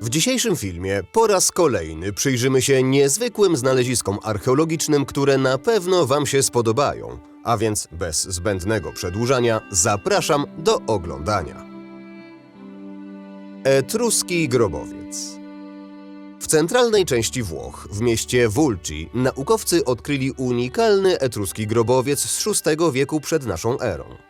W dzisiejszym filmie po raz kolejny przyjrzymy się niezwykłym znaleziskom archeologicznym, które na pewno Wam się spodobają. A więc bez zbędnego przedłużania zapraszam do oglądania. Etruski grobowiec. W centralnej części Włoch, w mieście Vulci, naukowcy odkryli unikalny etruski grobowiec z VI wieku przed naszą erą.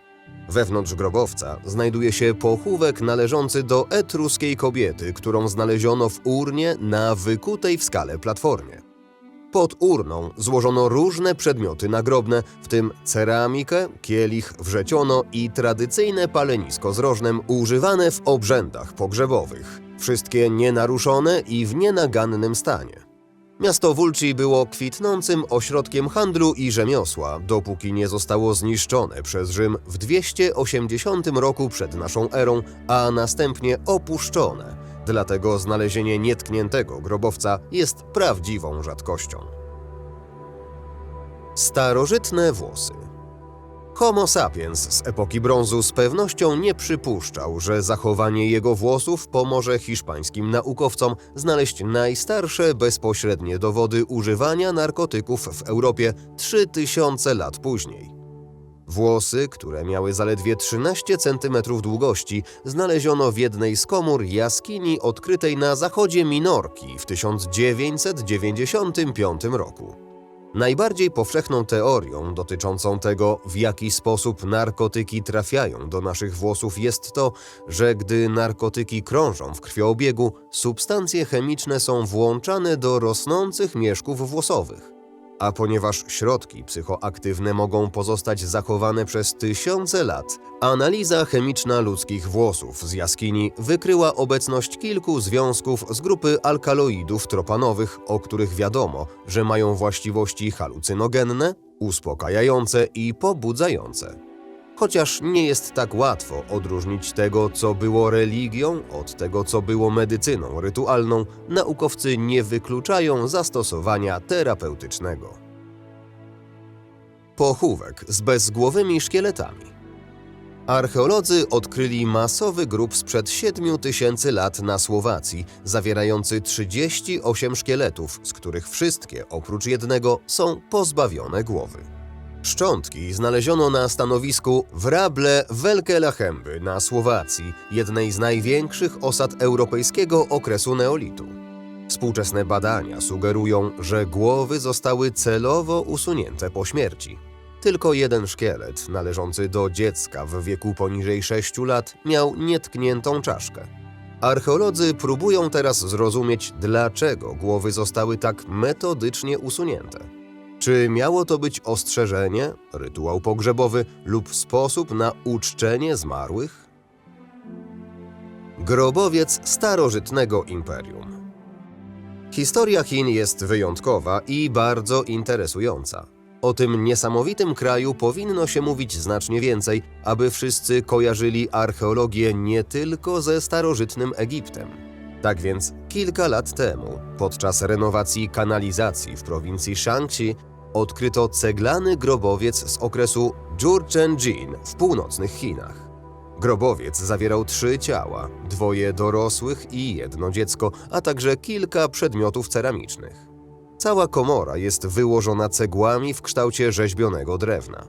Wewnątrz grobowca znajduje się pochówek należący do etruskiej kobiety, którą znaleziono w urnie na wykutej w skale platformie. Pod urną złożono różne przedmioty nagrobne, w tym ceramikę, kielich, wrzeciono i tradycyjne palenisko z rożnem używane w obrzędach pogrzebowych. Wszystkie nienaruszone i w nienagannym stanie. Miasto Vulci było kwitnącym ośrodkiem handlu i rzemiosła, dopóki nie zostało zniszczone przez Rzym w 280 roku przed naszą erą, a następnie opuszczone. Dlatego znalezienie nietkniętego grobowca jest prawdziwą rzadkością. Starożytne włosy. Homo sapiens z epoki brązu z pewnością nie przypuszczał, że zachowanie jego włosów pomoże hiszpańskim naukowcom znaleźć najstarsze bezpośrednie dowody używania narkotyków w Europie 3000 lat później. Włosy, które miały zaledwie 13 cm długości, znaleziono w jednej z komór jaskini odkrytej na zachodzie Minorki w 1995 roku. Najbardziej powszechną teorią dotyczącą tego, w jaki sposób narkotyki trafiają do naszych włosów, jest to, że gdy narkotyki krążą w krwioobiegu, substancje chemiczne są włączane do rosnących mieszków włosowych. A ponieważ środki psychoaktywne mogą pozostać zachowane przez tysiące lat, analiza chemiczna ludzkich włosów z jaskini wykryła obecność kilku związków z grupy alkaloidów tropanowych, o których wiadomo, że mają właściwości halucynogenne, uspokajające i pobudzające. Chociaż nie jest tak łatwo odróżnić tego, co było religią, od tego, co było medycyną rytualną, naukowcy nie wykluczają zastosowania terapeutycznego. Pochówek z bezgłowymi szkieletami. Archeolodzy odkryli masowy grób sprzed 7 tysięcy lat na Słowacji, zawierający 38 szkieletów, z których wszystkie oprócz jednego są pozbawione głowy. Szczątki znaleziono na stanowisku Wrable Wielkie Lachemby na Słowacji, jednej z największych osad europejskiego okresu neolitu. Współczesne badania sugerują, że głowy zostały celowo usunięte po śmierci. Tylko jeden szkielet, należący do dziecka w wieku poniżej 6 lat, miał nietkniętą czaszkę. Archeolodzy próbują teraz zrozumieć, dlaczego głowy zostały tak metodycznie usunięte. Czy miało to być ostrzeżenie, rytuał pogrzebowy lub sposób na uczczenie zmarłych? Grobowiec starożytnego imperium. Historia Chin jest wyjątkowa i bardzo interesująca. O tym niesamowitym kraju powinno się mówić znacznie więcej, aby wszyscy kojarzyli archeologię nie tylko ze starożytnym Egiptem. Tak więc kilka lat temu, podczas renowacji kanalizacji w prowincji Shaanxi, odkryto ceglany grobowiec z okresu Jurchen-jin w północnych Chinach. Grobowiec zawierał trzy ciała, dwoje dorosłych i jedno dziecko, a także kilka przedmiotów ceramicznych. Cała komora jest wyłożona cegłami w kształcie rzeźbionego drewna.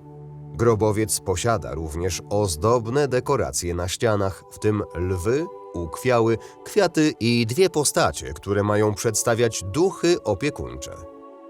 Grobowiec posiada również ozdobne dekoracje na ścianach, w tym lwy, ukwiały, kwiaty i dwie postacie, które mają przedstawiać duchy opiekuńcze.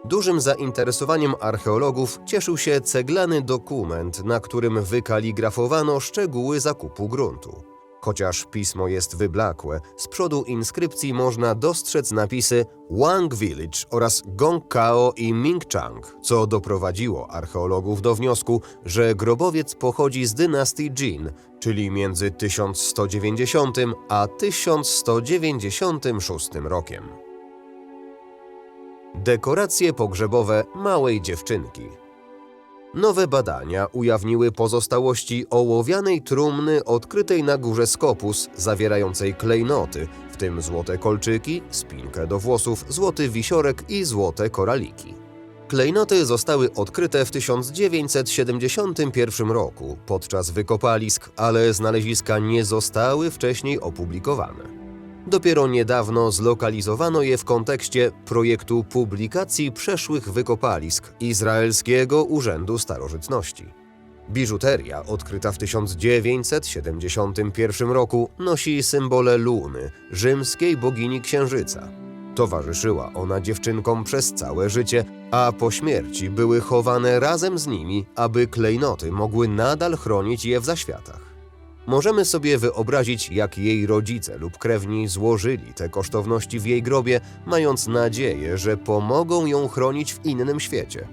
Dużym zainteresowaniem archeologów cieszył się ceglany dokument, na którym wykaligrafowano szczegóły zakupu gruntu. Chociaż pismo jest wyblakłe, z przodu inskrypcji można dostrzec napisy Wang Village oraz Gongkao i Mingchang, co doprowadziło archeologów do wniosku, że grobowiec pochodzi z dynastii Jin, czyli między 1190 a 1196 rokiem. Dekoracje pogrzebowe małej dziewczynki. Nowe badania ujawniły pozostałości ołowianej trumny odkrytej na górze Skopus, zawierającej klejnoty, w tym złote kolczyki, spinkę do włosów, złoty wisiorek i złote koraliki. Klejnoty zostały odkryte w 1971 roku podczas wykopalisk, ale znaleziska nie zostały wcześniej opublikowane. Dopiero niedawno zlokalizowano je w kontekście projektu publikacji przeszłych wykopalisk Izraelskiego Urzędu Starożytności. Biżuteria odkryta w 1971 roku nosi symbole Luny, rzymskiej bogini księżyca. Towarzyszyła ona dziewczynkom przez całe życie, a po śmierci były chowane razem z nimi, aby klejnoty mogły nadal chronić je w zaświatach. Możemy sobie wyobrazić, jak jej rodzice lub krewni złożyli te kosztowności w jej grobie, mając nadzieję, że pomogą ją chronić w innym świecie.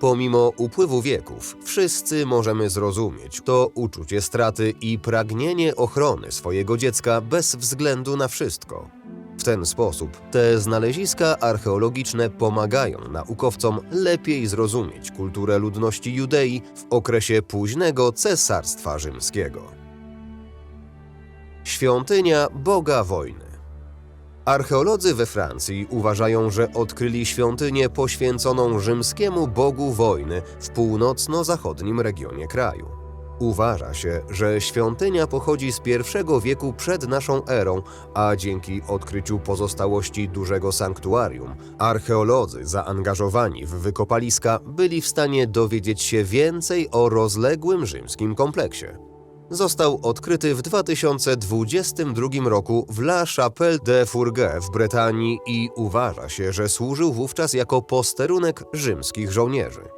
Pomimo upływu wieków, wszyscy możemy zrozumieć to uczucie straty i pragnienie ochrony swojego dziecka bez względu na wszystko. W ten sposób te znaleziska archeologiczne pomagają naukowcom lepiej zrozumieć kulturę ludności Judei w okresie późnego Cesarstwa Rzymskiego. Świątynia Boga Wojny Archeolodzy we Francji uważają, że odkryli świątynię poświęconą rzymskiemu bogu wojny w północno-zachodnim regionie kraju. Uważa się, że świątynia pochodzi z I wieku przed naszą erą, a dzięki odkryciu pozostałości dużego sanktuarium, archeolodzy zaangażowani w wykopaliska byli w stanie dowiedzieć się więcej o rozległym rzymskim kompleksie. Został odkryty w 2022 roku w La Chapelle de Fourgues w Brytanii i uważa się, że służył wówczas jako posterunek rzymskich żołnierzy.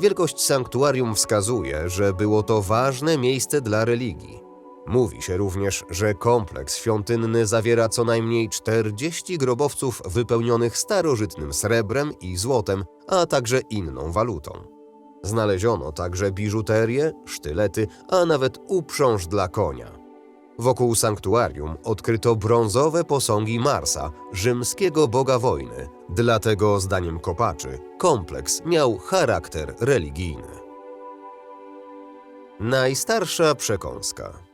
Wielkość sanktuarium wskazuje, że było to ważne miejsce dla religii. Mówi się również, że kompleks świątynny zawiera co najmniej 40 grobowców wypełnionych starożytnym srebrem i złotem, a także inną walutą. Znaleziono także biżuterię, sztylety, a nawet uprząż dla konia. Wokół sanktuarium odkryto brązowe posągi Marsa, rzymskiego boga wojny. Dlatego, zdaniem kopaczy, kompleks miał charakter religijny. Najstarsza przekąska.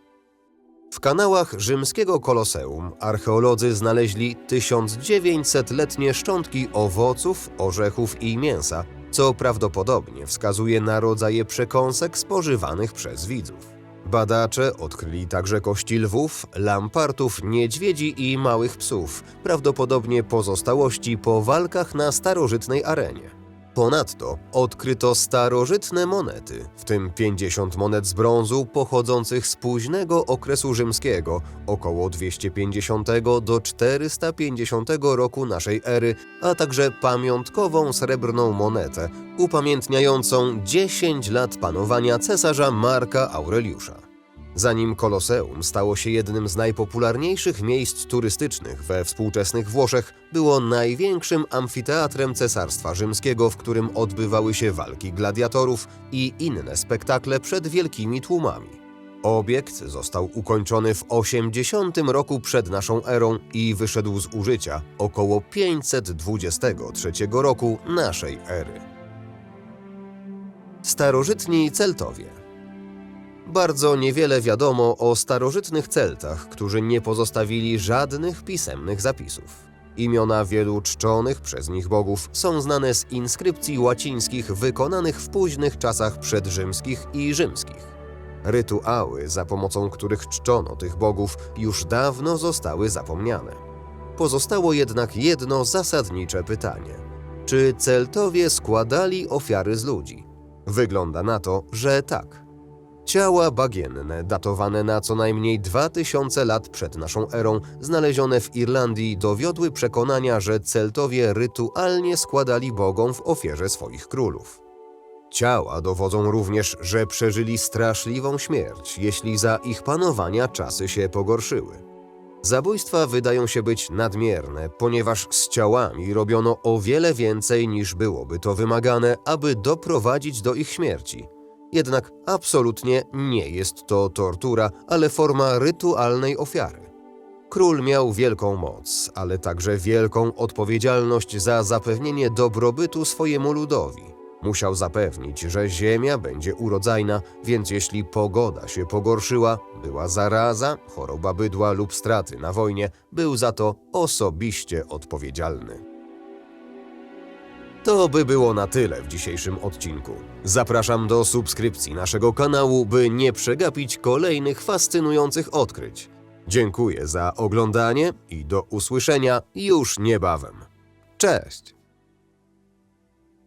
W kanałach rzymskiego koloseum archeolodzy znaleźli 1900-letnie szczątki owoców, orzechów i mięsa, co prawdopodobnie wskazuje na rodzaje przekąsek spożywanych przez widzów. Badacze odkryli także kości lwów, lampartów, niedźwiedzi i małych psów, prawdopodobnie pozostałości po walkach na starożytnej arenie. Ponadto odkryto starożytne monety, w tym 50 monet z brązu pochodzących z późnego okresu rzymskiego, około 250 do 450 roku naszej ery, a także pamiątkową srebrną monetę upamiętniającą 10 lat panowania cesarza Marka Aureliusza. Zanim Koloseum stało się jednym z najpopularniejszych miejsc turystycznych we współczesnych Włoszech, było największym amfiteatrem Cesarstwa Rzymskiego, w którym odbywały się walki gladiatorów i inne spektakle przed wielkimi tłumami. Obiekt został ukończony w 80 roku przed naszą erą i wyszedł z użycia około 523 roku naszej ery. Starożytni Celtowie bardzo niewiele wiadomo o starożytnych Celtach, którzy nie pozostawili żadnych pisemnych zapisów. Imiona wielu czczonych przez nich bogów są znane z inskrypcji łacińskich wykonanych w późnych czasach przedrzymskich i rzymskich. Rytuały, za pomocą których czczono tych bogów, już dawno zostały zapomniane. Pozostało jednak jedno zasadnicze pytanie: czy Celtowie składali ofiary z ludzi? Wygląda na to, że tak. Ciała bagienne, datowane na co najmniej 2000 lat przed naszą erą, znalezione w Irlandii, dowiodły przekonania, że Celtowie rytualnie składali bogom w ofierze swoich królów. Ciała dowodzą również, że przeżyli straszliwą śmierć, jeśli za ich panowania czasy się pogorszyły. Zabójstwa wydają się być nadmierne, ponieważ z ciałami robiono o wiele więcej niż byłoby to wymagane, aby doprowadzić do ich śmierci. Jednak absolutnie nie jest to tortura, ale forma rytualnej ofiary. Król miał wielką moc, ale także wielką odpowiedzialność za zapewnienie dobrobytu swojemu ludowi. Musiał zapewnić, że ziemia będzie urodzajna, więc jeśli pogoda się pogorszyła, była zaraza, choroba bydła lub straty na wojnie, był za to osobiście odpowiedzialny. To by było na tyle w dzisiejszym odcinku. Zapraszam do subskrypcji naszego kanału, by nie przegapić kolejnych fascynujących odkryć. Dziękuję za oglądanie i do usłyszenia już niebawem. Cześć!